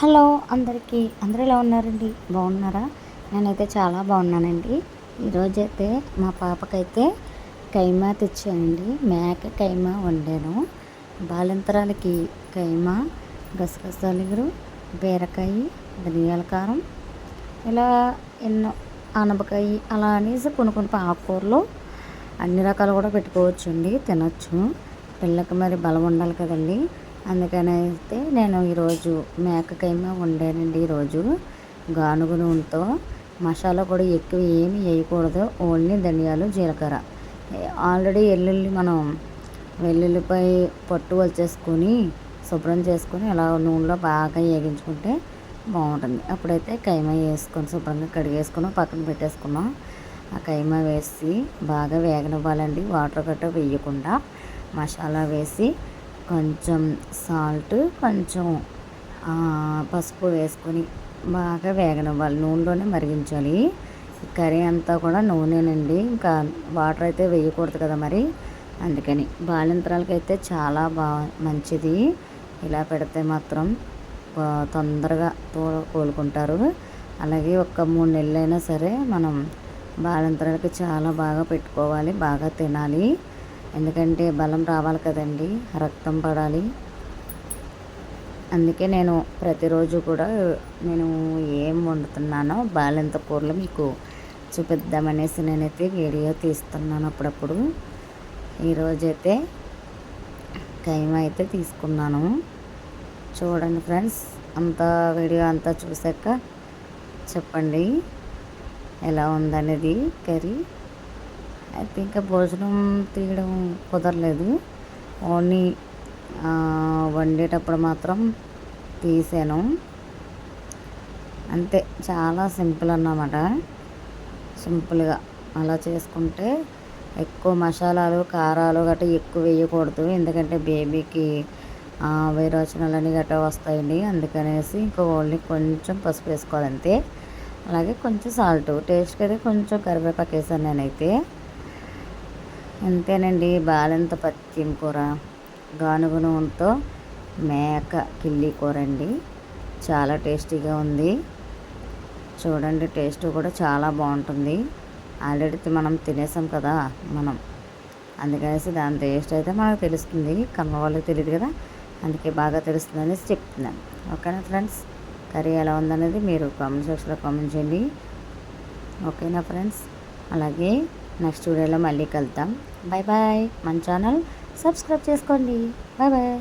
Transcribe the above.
Hello అందరికీ అందరూ ఎలా ఉన్నారండి? బాగున్నారా? నేనైతే చాలా బాగున్నానండి. ఈరోజైతే మా పాపకైతే కైమా తెచ్చానండి. మేక కైమా వండాను. బాలింతరాలకి కైమా గసగసాలు బీరకాయ ధనియాల కారం ఇలా ఎన్నో అనపకాయ అలా అనేసి కొన్ని కొన్ని ఆకుకూరలు అన్ని రకాలు కూడా పెట్టుకోవచ్చండి. తినచ్చు. పిల్లకి మరి బలం ఉండాలి కదండి. అందుకని అయితే నేను ఈరోజు మేక కైమా వండానండి ఈరోజు గానుగ నూనెతో. మసాలా కూడా ఎక్కువ ఏమి వేయకూడదు. ఓన్లీ ధనియాలు జీలకర్ర. ఆల్రెడీ వెల్లుల్లి మనం వెల్లుల్లిపై పట్టు వచ్చేసుకొని శుభ్రం చేసుకొని అలా నూనెలో బాగా వేగించుకుంటే బాగుంటుంది. అప్పుడైతే కైమా వేసుకొని శుభ్రంగా కడిగేసుకున్నాం పక్కన పెట్టేసుకున్నాం. ఆ కైమా వేసి బాగా వేగనివ్వాలండి. వాటర్ గట్ట వేయకుండా మసాలా వేసి కొంచెం సాల్ట్ కొంచెం పసుపు వేసుకొని బాగా వేగనివ్వాలి. నూనెలోనే మరిగించాలి. కర్రీ అంతా కూడా నూనెనండి. ఇంకా వాటర్ అయితే వేయకూడదు కదా మరి. అందుకని బాలింతరాలకి అయితే చాలా బా మంచిది. ఇలా పెడితే మాత్రం తొందరగా కోలుకుంటారు. అలాగే ఒక మూడు నెలలైనా సరే మనం బాలింతరాలకి చాలా బాగా పెట్టుకోవాలి. బాగా తినాలి. ఎందుకంటే బలం రావాలి కదండి రక్తం పడాలి. అందుకే నేను ప్రతిరోజు కూడా నేను ఏం వండుతున్నానో బాలింత కూరలు మీకు చూపిద్దామనేసి నేనైతే వీడియో తీస్తున్నాను అప్పుడప్పుడు. ఈరోజైతే కైమా అయితే తీసుకున్నాను. చూడండి ఫ్రెండ్స్ అంత వీడియో అంతా చూసాక చెప్పండి ఎలా ఉందనేది కర్రీ అయితే ఇంకా భోజనం తీయడం కుదరలేదు. ఓన్లీ వండేటప్పుడు మాత్రం తీసాను. అంతే చాలా సింపుల్ అన్నమాట. సింపుల్గా అలా చేసుకుంటే ఎక్కువ మసాలాలు కారాలు గట్రా ఎక్కువ వేయకూడదు. ఎందుకంటే బేబీకి విరోచనాలని గట్రా వస్తాయండి. అందుకనేసి ఇంకా ఓన్లీ కొంచెం పసుపు వేసుకోవాలి అంతే అలాగే కొంచెం సాల్ట్. టేస్ట్కి అయితే కొంచెం కరివేపాకు వేసాను నేనైతే. అంతేనండి. బాలంత పత్యం కూర? గానుగ నూనెతో మేక కిల్లి కూర అండి చాలా టేస్టీగా ఉంది. చూడండి టేస్ట్ కూడా చాలా బాగుంటుంది. ఆల్రెడీ మనం తినేసాం కదా మనం. అందుకనేసి దాని టేస్ట్ అయితే మనకు తెలుస్తుంది. కమ్మ వాళ్ళకి తెలియదు కదా అందుకే బాగా తెలుస్తుంది అనేసి చెప్తున్నాను. ఓకేనా ఫ్రెండ్స్? కర్రీ ఎలా ఉందనేది మీరు కామెంట్ సెక్షన్లో కామెంట్ చేయండి. ఓకేనా ఫ్రెండ్స్? అలాగే నెక్స్ట్ వీడియోలో మళ్ళీ కలుద్దాం. బాయ్ బాయ్ మన ఛానల్ సబ్స్క్రైబ్ చేసుకోండి. Bye bye